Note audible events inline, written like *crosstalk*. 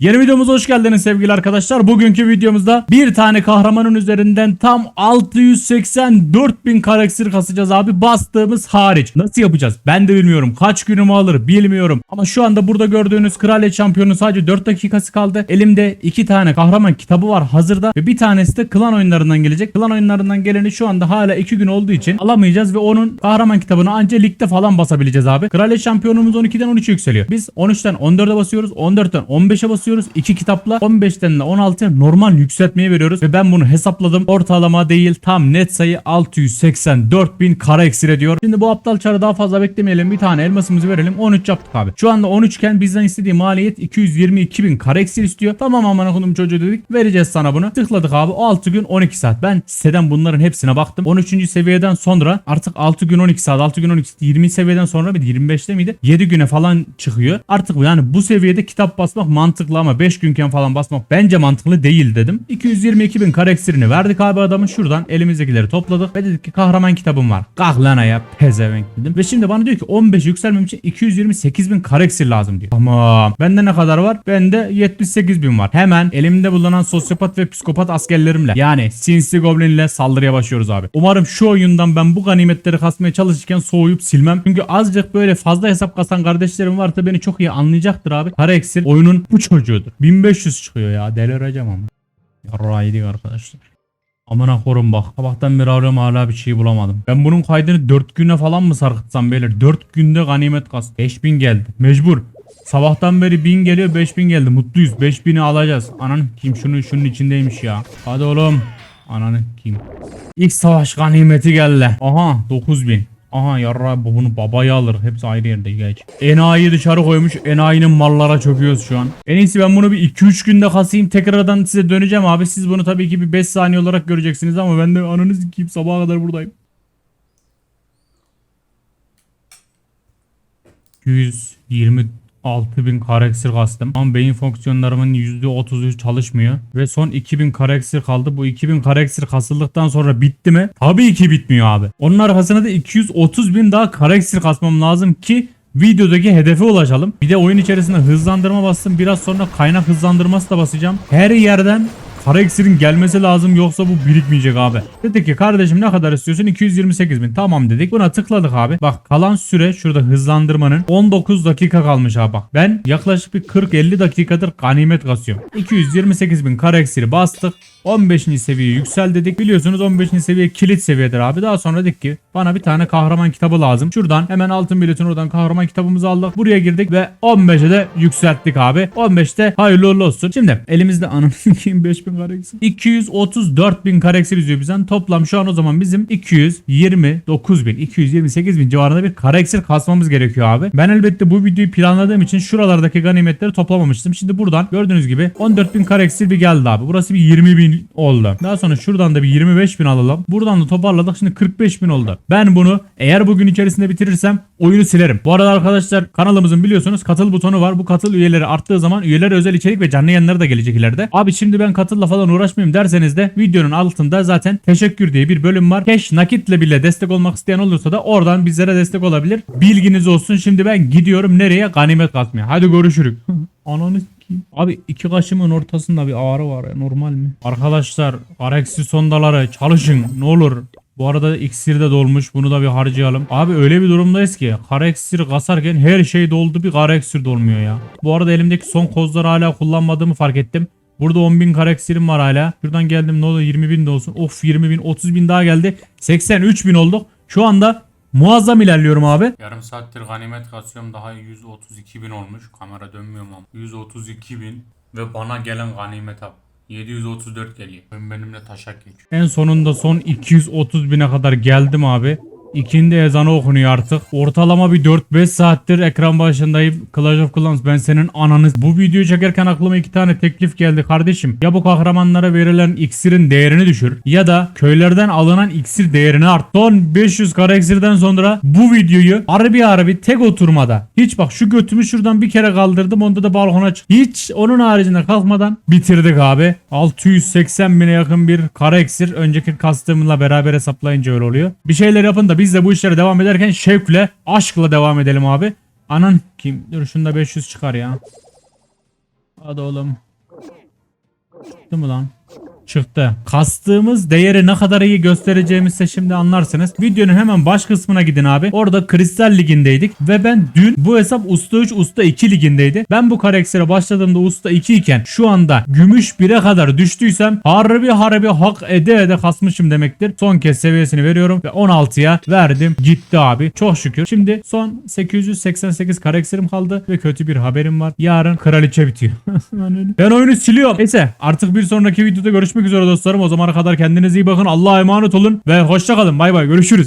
Yeni videomuza hoş geldiniz sevgili arkadaşlar. Bugünkü videomuzda bir tane kahramanın üzerinden tam 684 bin karakter kasacağız abi. Bastığımız hariç. Nasıl yapacağız? Ben de bilmiyorum. Kaç günümü alır bilmiyorum. Ama şu anda burada gördüğünüz kraliyet şampiyonu sadece 4 dakikası kaldı. Elimde 2 tane kahraman kitabı var hazırda. Ve bir tanesi de klan oyunlarından gelecek. Klan oyunlarından geleni şu anda hala 2 gün olduğu için alamayacağız ve onun kahraman kitabını anca ligde falan basabileceğiz abi. Kraliyet şampiyonumuz 12'den 13'e yükseliyor. Biz 13'ten 14'e basıyoruz. 14'ten 15'e basıyoruz. 2 kitapla 15'ten de 16'ya normal yükseltmeye veriyoruz. Ve ben bunu hesapladım. Ortalama değil tam net sayı 684 bin kara eksir ediyor. Şimdi bu aptal çarı daha fazla beklemeyelim. Bir tane elmasımızı verelim. 13 yaptık abi. Şu anda 13 iken bizden istediği maliyet 222 bin kara eksir istiyor. Tamam aman okudum çocuğu dedik. Vereceğiz sana bunu. Tıkladık abi. 6 gün 12 saat. Ben siteden bunların hepsine baktım. 13. seviyeden sonra artık 6 gün 12 saat. 6 gün 12 saat. 20 seviyeden sonra mıydı? 25'te miydi? 7 güne falan çıkıyor. Artık yani bu seviyede kitap basmak mantıklı ama 5 günken falan basmak bence mantıklı değil dedim. 222 bin kara eksirini verdik abi adamın. Şuradan elimizdekileri topladık ve dedik ki kahraman kitabım var. Kalk lan ayağa pezevenk dedim. Ve şimdi bana diyor ki 15 yükselmem için 228 bin kara eksir lazım diyor. Tamam. Bende ne kadar var? Bende 78 bin var. Hemen elimde bulunan sosyopat ve psikopat askerlerimle yani sinsi goblinle saldırıya başlıyoruz abi. Umarım şu oyundan ben bu ganimetleri kasmaya çalışırken soğuyup silmem. Çünkü azıcık böyle fazla hesap kasan kardeşlerim varsa beni çok iyi anlayacaktır abi. Kara oyunun bu çocuğudur. 1500 çıkıyor ya delireceğim ama. Yarraydık arkadaşlar. Amına korum bak. Sabahtan beri arıyorum hala bir şey bulamadım. Ben bunun kaydını 4 güne falan mı sarkıtsam beyler? 4 günde ganimet kas. 5000 geldi. Mecbur. Sabahtan beri 1000 geliyor 5000 geldi. Mutluyuz. 5000'i alacağız. Ananı kim şunu şunun içindeymiş ya. Hadi oğlum. Ananı kim? İlk savaş ganimeti geldi. Aha 9000. Aha yarra bu bunu babaya alır. Hepsi ayrı yerde geç. Enayi dışarı koymuş. Enayinin mallara çöküyoruz şu an. En iyisi ben bunu bir 2-3 günde kasayım. Tekrardan size döneceğim abi. Siz bunu tabii ki bir 5 saniye olarak göreceksiniz ama ben de ananız kim sabaha kadar buradayım. 120 6000 kareksir kastım. Ama beyin fonksiyonlarımın %33 çalışmıyor. Ve son 2000 kareksir kaldı. Bu 2000 kareksir kasıldıktan sonra bitti mi? Tabii ki bitmiyor abi. Onun arkasına da 230 bin daha kareksir kasmam lazım ki videodaki hedefe ulaşalım. Bir de oyun içerisinde hızlandırma bastım. Biraz sonra kaynak hızlandırması da basacağım. Her yerden Kara iksirin gelmesi lazım yoksa bu birikmeyecek abi. Dedik ki kardeşim ne kadar istiyorsun? 228 bin. Tamam dedik. Buna tıkladık abi. Bak kalan süre şurada hızlandırmanın 19 dakika kalmış abi. Ben yaklaşık bir 40-50 dakikadır ganimet kasıyorum. 228 bin kara iksiri bastık. 15. seviye yüksel dedik. Biliyorsunuz 15. seviye kilit seviyedir abi. Daha sonra dedik ki bana bir tane kahraman kitabı lazım. Şuradan hemen altın biletin oradan kahraman kitabımızı aldık. Buraya girdik ve 15'e de yükselttik abi. 15'te hayırlı uğurlu olsun. Şimdi elimizde ananı 5000 kareksi. 234 bin kareksi izliyor bizden. Toplam şu an o zaman bizim 229 bin 228 bin civarında bir kareksir kasmamız gerekiyor abi. Ben elbette bu videoyu planladığım için şuralardaki ganimetleri toplamamıştım. Şimdi buradan gördüğünüz gibi 14 bin kareksir bir geldi abi. Burası bir 20 bin oldu. Daha sonra şuradan da bir 25 bin alalım. Buradan da toparladık. Şimdi 45 bin oldu. Ben bunu eğer bugün içerisinde bitirirsem oyunu silerim. Bu arada arkadaşlar kanalımızın biliyorsunuz katıl butonu var. Bu katıl üyeleri arttığı zaman üyelere özel içerik ve canlı yayınları da gelecek ileride. Abi şimdi ben katılla falan uğraşmayayım derseniz de videonun altında zaten teşekkür diye bir bölüm var. Cash nakitle bile destek olmak isteyen olursa da oradan bizlere destek olabilir. Bilginiz olsun. Şimdi ben gidiyorum nereye? Ganimet kasmaya. Hadi görüşürük. *laughs* Ananı sikeyim. Abi iki kaşımın ortasında bir ağrı var ya normal mi? Arkadaşlar Areksi sondaları çalışın ne olur. Bu arada iksir de dolmuş. Bunu da bir harcayalım. Abi öyle bir durumdayız ki kara iksir kasarken her şey doldu bir kara dolmuyor ya. Bu arada elimdeki son kozları hala kullanmadığımı fark ettim. Burada 10.000 kara iksirim var hala. Şuradan geldim ne olur 20.000 de olsun. Of 20.000 30.000 daha geldi. 83.000 olduk. Şu anda muazzam ilerliyorum abi. Yarım saattir ganimet kasıyorum daha 132 bin olmuş. Kamera dönmüyor mu? 132 bin ve bana gelen ganimet abi. 734 geliyor. Ben benimle taşak geçiyor. En sonunda son 230 bine kadar geldim abi. İkindi ezanı okunuyor artık. Ortalama bir 4-5 saattir ekran başındayım. Clash of Clans ben senin ananı. Bu videoyu çekerken aklıma iki tane teklif geldi kardeşim. Ya bu kahramanlara verilen iksirin değerini düşür. Ya da köylerden alınan iksir değerini art. Son 500 kara iksirden sonra bu videoyu harbi harbi tek oturmada. Hiç bak şu götümü şuradan bir kere kaldırdım. Onda da balkona çık. Hiç onun haricinde kalkmadan bitirdik abi. 680 bine yakın bir kara iksir. Önceki kastığımla beraber hesaplayınca öyle oluyor. Bir şeyler yapın da biz de bu işlere devam ederken şevkle, aşkla devam edelim abi. Anan kim? Dur şunda 500 çıkar ya. Hadi oğlum. Çıktı mı lan? Çıktı. Kastığımız değeri ne kadar iyi göstereceğimizi şimdi anlarsınız. Videonun hemen baş kısmına gidin abi. Orada Kristal Ligi'ndeydik. Ve ben dün bu hesap Usta 3 Usta 2 ligindeydi. Ben bu karaktere başladığımda Usta 2 iken şu anda Gümüş 1'e kadar düştüysem harbi harbi hak ede ede kasmışım demektir. Son kez seviyesini veriyorum ve 16'ya verdim. Gitti abi. Çok şükür. Şimdi son 888 karakterim kaldı ve kötü bir haberim var. Yarın kraliçe bitiyor. *laughs* ben oyunu siliyorum. Neyse artık bir sonraki videoda görüşmek üzere dostlarım. O zamana kadar kendinize iyi bakın. Allah'a emanet olun ve hoşça kalın. Bay bay görüşürüz.